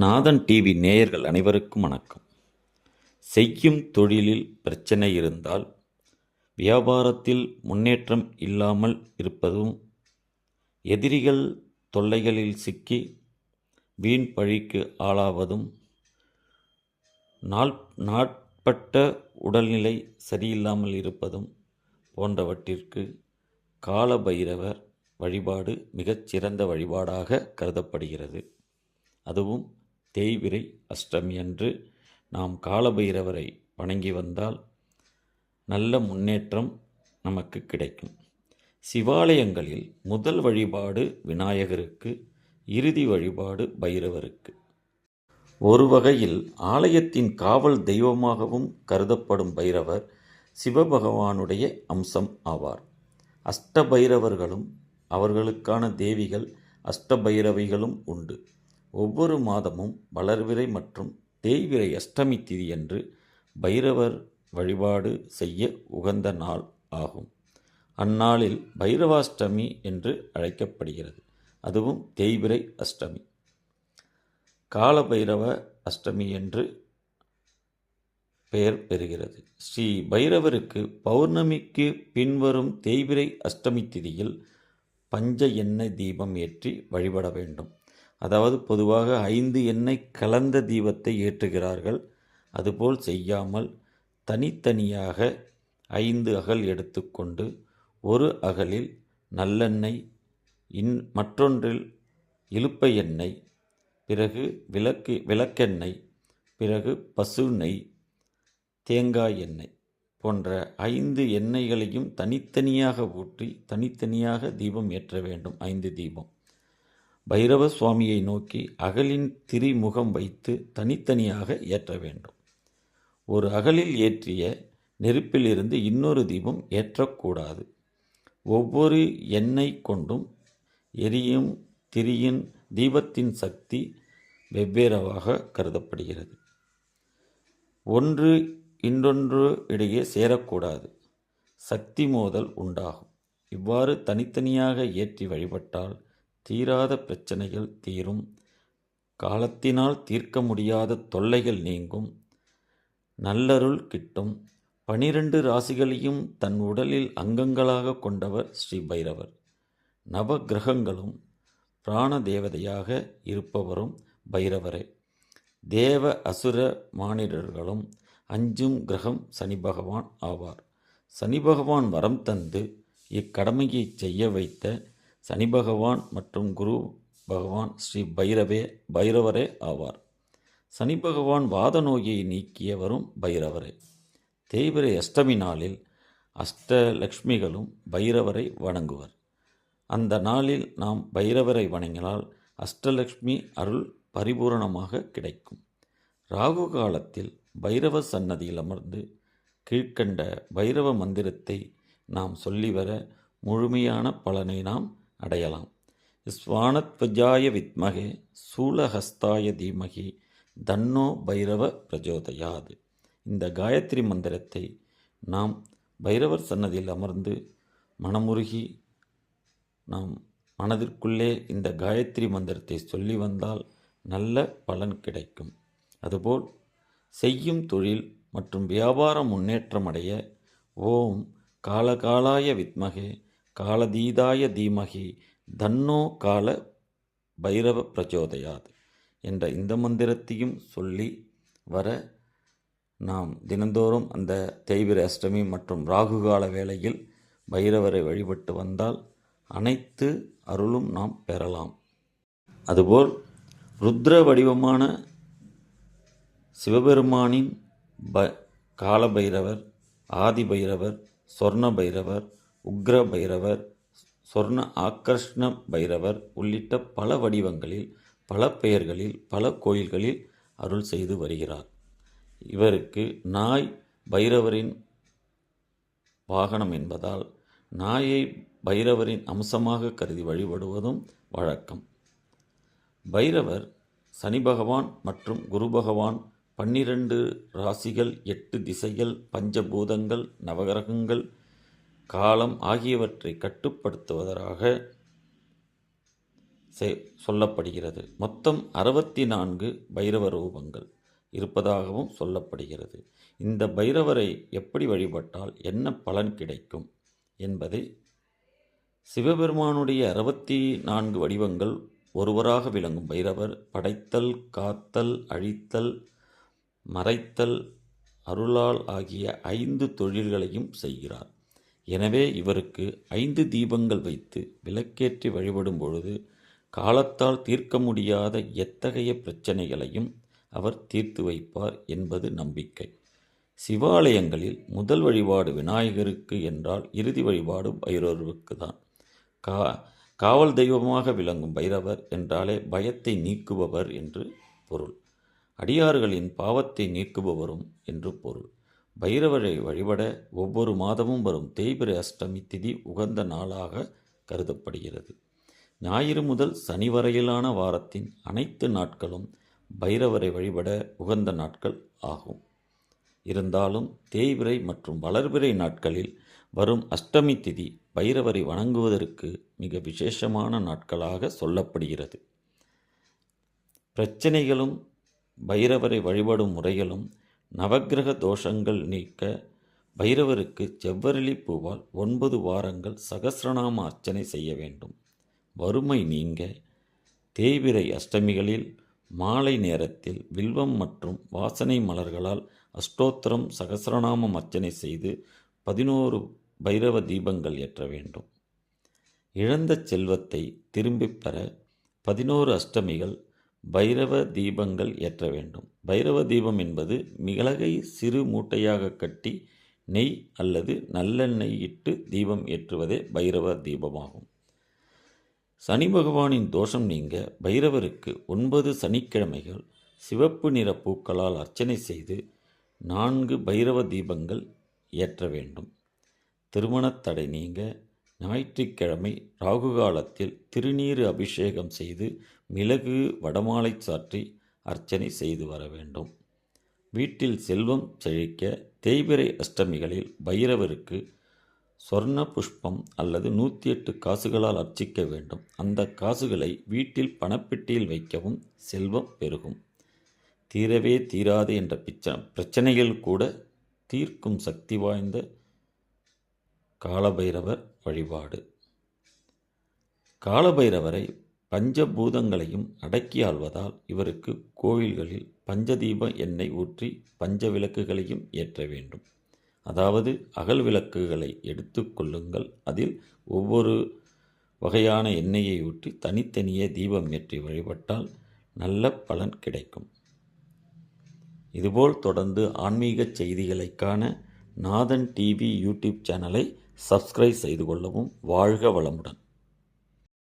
நாதன் TV நேயர்கள் அனைவருக்கும் வணக்கம். செய்யும் தொழிலில் பிரச்சனை இருந்தால் வியாபாரத்தில் முன்னேற்றம் இல்லாமல் இருப்பதும் எதிரிகள் தொல்லைகளில் சிக்கி வீண் பழிக்கு ஆளாவதும் நாள் நாட்பட்ட உடல்நிலை சரியில்லாமல் இருப்பதும் போன்றவற்றிற்கு காலபைரவர் வழிபாடு மிகச்சிறந்த வழிபாடாக கருதப்படுகிறது. அதுவும் தேய்விரை அஷ்டமி அன்று நாம் காலபைரவரை வணங்கி வந்தால் நல்ல முன்னேற்றம் நமக்கு கிடைக்கும். சிவாலயங்களில் முதல் வழிபாடு விநாயகருக்கு இறுதி வழிபாடு பைரவருக்கு. ஒரு வகையில் ஆலயத்தின் காவல் தெய்வமாகவும் கருதப்படும் பைரவர் சிவபகவானுடைய அம்சம் ஆவார். அஷ்டபைரவர்களும் அவர்களுக்கான தேவிகள் அஷ்டபைரவிகளும் உண்டு. ஒவ்வொரு மாதமும் வளர்விரை மற்றும் தேய்விரை அஷ்டமி திதியன்று பைரவர் வழிபாடு செய்ய உகந்த நாள் ஆகும். அந்நாளில் பைரவாஷ்டமி என்று அழைக்கப்படுகிறது. அதுவும் தேய்விரை அஷ்டமி. காலபைரவ அஷ்டமி என்று பெயர் பெறுகிறது. ஸ்ரீ பைரவருக்கு பௌர்ணமிக்கு பின்வரும் தேய்விரை அஷ்டமி திதியில் பஞ்ச எண்ணெய் தீபம் ஏற்றி வழிபட வேண்டும். அதாவது பொதுவாக ஐந்து எண்ணெய் கலந்த தீபத்தை ஏற்றுகிறார்கள். அதுபோல் செய்யாமல் தனித்தனியாக ஐந்து அகல் எடுத்துக்கொண்டு ஒரு அகலில் நல்லெண்ணெய் இன் மற்றொன்றில் இழுப்பை எண்ணெய் பிறகு விளக்கு விளக்கெண்ணெய் பிறகு பசு நெய் தேங்காய் எண்ணெய் போன்ற ஐந்து எண்ணெய்களையும் தனித்தனியாக ஊற்றி தனித்தனியாக தீபம் ஏற்ற வேண்டும். ஐந்து தீபம். பைரவ சுவாமியை நோக்கி அகலின் திரிமுகம் வைத்து தனித்தனியாக ஏற்ற வேண்டும். ஒரு அகலில் ஏற்றிய நெருப்பிலிருந்து இன்னொரு தீபம் ஏற்றக்கூடாது. ஒவ்வொரு எண்ணெய் கொண்டும் எரியும் திரியின் தீபத்தின் சக்தி வெவ்வேறாக கருதப்படுகிறது. ஒன்று இன்னொன்று இடையே சேரக்கூடாது. சக்தி மோதல் உண்டாகும். இவ்வாறு தனித்தனியாக ஏற்றி வழிபட்டால் தீராத பிரச்சனைகள் தீரும். காலத்தினால் தீர்க்க முடியாத தொல்லைகள் நீங்கும். நல்லருள் கிட்டும். பனிரெண்டு ராசிகளையும் தன் உடலில் அங்கங்களாக கொண்டவர் ஸ்ரீ பைரவர். நவ கிரகங்களும் பிராண தேவதையாக இருப்பவரும் பைரவரே. தேவ அசுர மானிடர்களும் அஞ்சும் கிரகம் சனி பகவான் ஆவார். சனி பகவான் வரம் தந்து இக்கடமையை செய்ய வைத்த சனி பகவான் மற்றும் குரு பகவான் ஸ்ரீ பைரவே பைரவரே ஆவார். சனி பகவான் வாத நோயை நீக்கியவரும் பைரவரே. தேய்பிரை அஷ்டமி நாளில் அஷ்டலக்ஷ்மிகளும் பைரவரை வணங்குவர். அந்த நாளில் நாம் பைரவரை வணங்கினால் அஷ்டலக்ஷ்மி அருள் பரிபூரணமாக கிடைக்கும். ராகு காலத்தில் பைரவ சன்னதியில் அமர்ந்து கீழ்க்கண்ட பைரவ மந்திரத்தை நாம் சொல்லி வர முழுமையான பலனை நாம் அடையலாம். ஸ்வானத்வஜாய வித்மகே சூலஹஸ்தாய தீமகி தன்னோ பைரவ பிரஜோதயாது. இந்த காயத்ரி மந்திரத்தை நாம் பைரவர் சன்னதியில் அமர்ந்து மனமுருகி நாம் மனதிற்குள்ளே இந்த காயத்ரி மந்திரத்தை சொல்லி வந்தால் நல்ல பலன் கிடைக்கும். அதுபோல் செய்யும் தொழில் மற்றும் வியாபார முன்னேற்றம் அடைய ஓம் காலகாலாய வித்மகே காலதீதாய தீமகி தன்னோ கால பைரவ பிரச்சோதயாது என்ற இந்த மந்திரத்தையும் சொல்லி வர நாம் தினந்தோறும் அந்த தெய்வீர அஷ்டமி மற்றும் ராகுகால வேளையில் பைரவரை வழிபட்டு வந்தால் அனைத்து அருளும் நாம் பெறலாம். அதுபோல் ருத்ர வடிவமான சிவபெருமானின் ப காலபைரவர் ஆதிபைரவர் சொர்ண பைரவர் உக்ர பைரவர் சொர்ண ஆக்கர்ஷ்ண பைரவர் உள்ளிட்ட பல வடிவங்களில் பல பெயர்களில் பல கோயில்களில் அருள் செய்து வருகிறார். இவருக்கு நாய் பைரவரின் வாகனம் என்பதால் நாயை பைரவரின் அம்சமாக கருதி வழிபடுவதும் வழக்கம். பைரவர் சனி பகவான் மற்றும் குரு பகவான் பன்னிரண்டு ராசிகள் எட்டு திசைகள் பஞ்சபூதங்கள் நவகிரகங்கள் காலம் ஆகியவற்றை கட்டுப்படுத்துவதாக செ- சொல்லப்படுகிறது. மொத்தம் அறுபத்தி நான்கு பைரவ ரூபங்கள் இருப்பதாகவும் சொல்லப்படுகிறது. இந்த பைரவரை எப்படி வழிபட்டால் என்ன பலன் கிடைக்கும் என்பதை சிவபெருமானுடைய அறுபத்தி நான்கு வடிவங்கள் ஒருவராக விளங்கும். பைரவர் படைத்தல் காத்தல் அழித்தல் மறைத்தல் அருளால் ஆகிய ஐந்து தொழில்களையும் செய்கிறார். எனவே இவருக்கு ஐந்து தீபங்கள் வைத்து விளக்கேற்றி வழிபடும் பொழுது காலத்தால் தீர்க்க முடியாத எத்தகைய பிரச்சனைகளையும் அவர் தீர்த்து வைப்பார் என்பது நம்பிக்கை. சிவாலயங்களில் முதல் வழிபாடு விநாயகருக்கு என்றால் இறுதி வழிபாடு பைரவருக்கு தான் கா காவல் தெய்வமாக விளங்கும் பைரவர் என்றாலே பயத்தை நீக்குபவர் என்று பொருள். அடியார்களின் பாவத்தை நீக்குபவரும் என்று பொருள். பைரவரை வழிபட ஒவ்வொரு மாதமும் வரும் தேய்பிரை அஷ்டமி திதி உகந்த நாளாக கருதப்படுகிறது. ஞாயிறு முதல் சனி வரையிலான வாரத்தின் அனைத்து நாட்களும் பைரவரை வழிபட உகந்த நாட்கள் ஆகும். இருந்தாலும் தேய்பிரை மற்றும் வளர்பிறை நாட்களில் வரும் அஷ்டமி திதி பைரவரை வணங்குவதற்கு மிக விசேஷமான நாட்களாக சொல்லப்படுகிறது. பிரச்சனைகளும் பைரவரை வழிபடும் முறைகளும் நவக்கிரக தோஷங்கள் நீக்க பைரவருக்கு செவ்வரளி பூவால் ஒன்பது வாரங்கள் சகசிரநாம அர்ச்சனை செய்ய வேண்டும். வறுமை நீங்க தேவிரை அஷ்டமிகளில் மாலை நேரத்தில் வில்வம் மற்றும் வாசனை மலர்களால் அஷ்டோத்திரம் சகசிரநாமம் அர்ச்சனை செய்து பதினோரு பைரவ தீபங்கள் ஏற்ற வேண்டும். இழந்த செல்வத்தை திரும்பிப் பெற பதினோரு அஷ்டமிகள் பைரவ தீபங்கள் ஏற்ற வேண்டும். பைரவ தீபம் என்பது மிளகை சிறு மூட்டையாக கட்டி நெய் அல்லது நல்லெண்ணெய் இட்டு தீபம் ஏற்றுவதே பைரவ தீபமாகும். சனி பகவானின் தோஷம் நீங்க பைரவருக்கு ஒன்பது சனிக்கிழமைகள் சிவப்பு நிற பூக்களால் அர்ச்சனை செய்து நான்கு பைரவ தீபங்கள் ஏற்ற வேண்டும். திருமணத்தடை நீங்க ஞாயிற்றுக்கிழமை ராகு காலத்தில் திருநீறு அபிஷேகம் செய்து மிளகு வடமாலை சாற்றி அர்ச்சனை செய்து வர வேண்டும். வீட்டில் செல்வம் செழிக்க தேய்பிரை அஷ்டமிகளில் பைரவருக்கு சொர்ண புஷ்பம் அல்லது நூற்றி எட்டு காசுகளால் அர்ச்சிக்க வேண்டும். அந்த காசுகளை வீட்டில் பணப்பெட்டியில் வைக்கவும் செல்வம் பெருகும். தீரவே தீராது என்ற பிச்ச பிரச்சனைகள் கூட தீர்க்கும் சக்தி வாய்ந்த காலபைரவர் வழிபாடு. காலபைரவரை பஞ்சபூதங்களையும் அடக்கி ஆள்வதால் இவருக்கு கோவில்களில் பஞ்சதீப எண்ணெய் ஊற்றி பஞ்ச விளக்குகளையும் ஏற்ற வேண்டும். அதாவது அகல் விளக்குகளை எடுத்துக்கொள்ளுங்கள் அதில் ஒவ்வொரு வகையான எண்ணெயை ஊற்றி தனித்தனியே தீபம் ஏற்றி வழிபட்டால் நல்ல பலன் கிடைக்கும். இதுபோல் தொடர்ந்து ஆன்மீக செய்திகளை காண நாதன் டிவி யூடியூப் சேனலை சப்ஸ்கிரைப் செய்து கொள்ளவும் வாழ்க வளமுடன்.